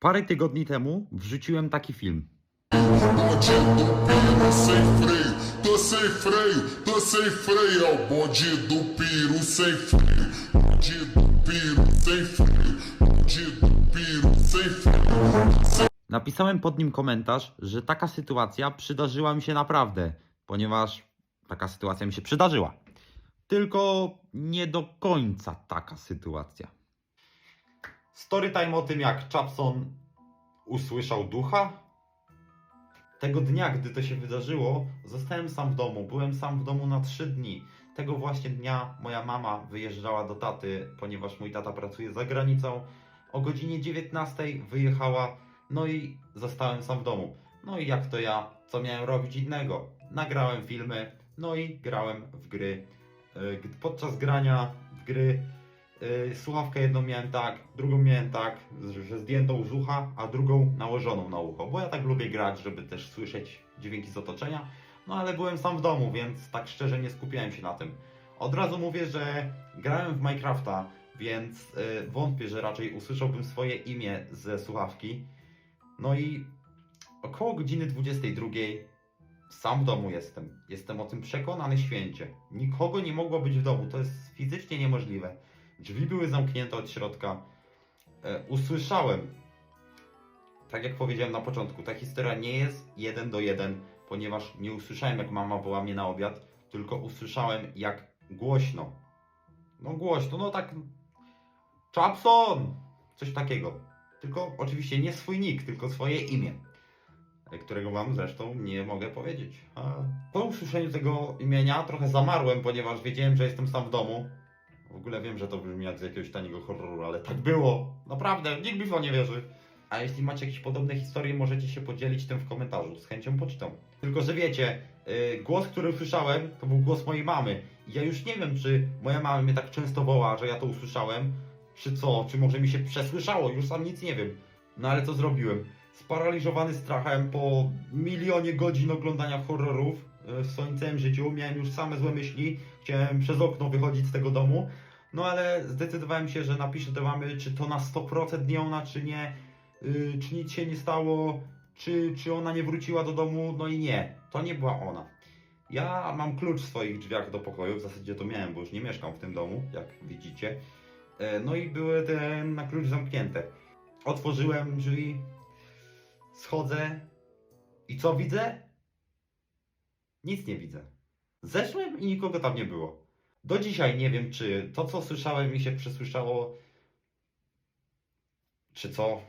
Parę tygodni temu wrzuciłem taki film. Napisałem pod nim komentarz, że taka sytuacja przydarzyła mi się naprawdę, ponieważ taka sytuacja mi się przydarzyła. Tylko nie do końca taka sytuacja. Storytime o tym, jak Chapson usłyszał ducha. Tego dnia, gdy to się wydarzyło, zostałem sam w domu. Byłem sam w domu na trzy dni. Tego właśnie dnia moja mama wyjeżdżała do taty, ponieważ mój tata pracuje za granicą. O godzinie 19 wyjechała, no i zostałem sam w domu. No i jak to ja, co miałem robić innego? Nagrałem filmy, no i grałem w gry. Gdy- Podczas grania w gry słuchawkę jedną miałem tak, drugą miałem tak, że- zdjętą z ucha, a drugą nałożoną na ucho, bo ja tak lubię grać, żeby też słyszeć dźwięki z otoczenia. No ale byłem sam w domu, więc tak szczerze nie skupiałem się na tym. Od razu mówię, że grałem w Minecrafta, więc yy, wątpię, że raczej usłyszałbym swoje imię ze słuchawki. No i około godziny 22 sam w domu jestem. Jestem o tym przekonany święcie. Nikogo nie mogło być w domu. To jest fizycznie niemożliwe. Drzwi były zamknięte od środka. E, usłyszałem, tak jak powiedziałem na początku, ta historia nie jest jeden do jeden, ponieważ nie usłyszałem, jak mama woła mnie na obiad, tylko usłyszałem, jak głośno. No głośno, no tak. Chapson! Coś takiego. Tylko oczywiście nie swój nick, tylko swoje imię którego wam zresztą nie mogę powiedzieć. A po usłyszeniu tego imienia trochę zamarłem, ponieważ wiedziałem, że jestem sam w domu. W ogóle wiem, że to brzmi jak z jakiegoś taniego horroru, ale tak było. Naprawdę, nikt mi w to nie wierzy. A jeśli macie jakieś podobne historie, możecie się podzielić tym w komentarzu. Z chęcią poczytam. Tylko, że wiecie, yy, głos, który usłyszałem, to był głos mojej mamy. Ja już nie wiem, czy moja mama mnie tak często woła, że ja to usłyszałem, czy co, czy może mi się przesłyszało, już sam nic nie wiem. No ale co zrobiłem? Sparaliżowany strachem po milionie godzin oglądania horrorów w swoim całym życiu, miałem już same złe myśli, chciałem przez okno wychodzić z tego domu, no ale zdecydowałem się, że napiszę do mamy, czy to na 100% nie ona, czy nie, yy, czy nic się nie stało, czy, czy ona nie wróciła do domu, no i nie, to nie była ona. Ja mam klucz w swoich drzwiach do pokoju, w zasadzie to miałem, bo już nie mieszkam w tym domu, jak widzicie. E, No i były te na klucz zamknięte. Otworzyłem drzwi, schodzę. I co widzę? Nic nie widzę. Zeszłem i nikogo tam nie było. Do dzisiaj nie wiem, czy to, co słyszałem, mi się przesłyszało, czy co.